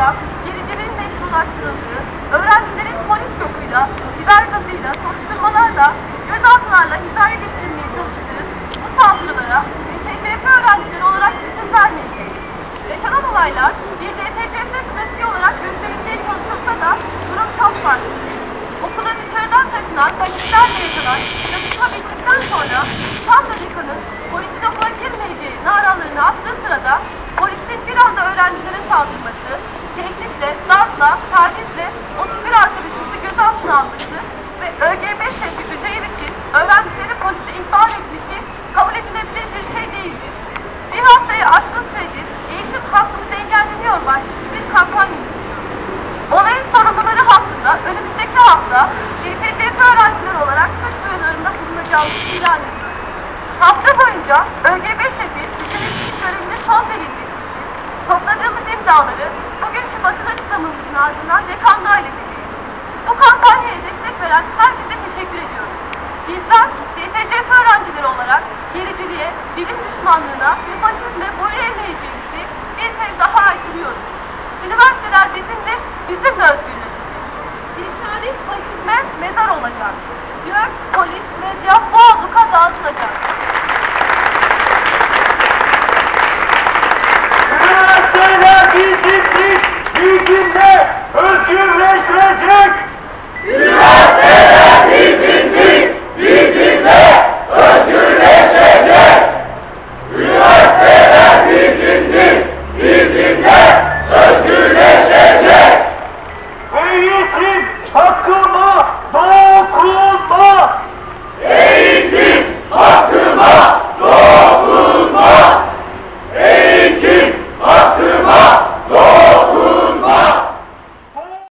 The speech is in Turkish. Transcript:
okulumuzda gericiliğin meşrulaştırıldığı, öğrencilerin polis yokuyla, biber gazıyla, soruşturmalarla, gözaltılarla hizaya getirilmeye çalıştığı bu saldırılara YTCF öğrencileri olarak izin vermeyeceğiz. Yaşanan olaylar YTCF süresi olarak gösterilmeye çalışılsa da durum çok farklı. Okula dışarıdan taşınan paketlerle yaşanan çatışma bittikten sonra tam dakikanın polisin okula girmeyeceği naralarını attığı sırada polisin bir anda öğrencilere tehditle, darpla, tacizle 31 arkadaşımızı gözaltına alması ve ÖGB şefi Üzeyir'in öğrencileri polise ihbar etmesi kabul edilebilir bir şey değildir. Bir haftaya aşkın süredir eğitim hakkımız engelleniyor başlıklı bir kampanya yürütüyoruz. Olayın sorumluları hakkında önümüzdeki hafta YTCF öğrenciler olarak suç duyularında bulunacağımızı ilan ediyoruz. Hafta boyunca ÖGB şefi bizim veren herkese teşekkür ediyoruz. Bizler YTCF öğrencileri olarak gericiliğe, bilim düşmanlığına ve faşizme boyun eğmeyeceğimizi bir kez daha aykırıyoruz. Üniversiteler bizimle, bizimle özgürleşecek. İlk faşizme mezar olacak. Gök, polis, medya bu abluka dağıtılacak.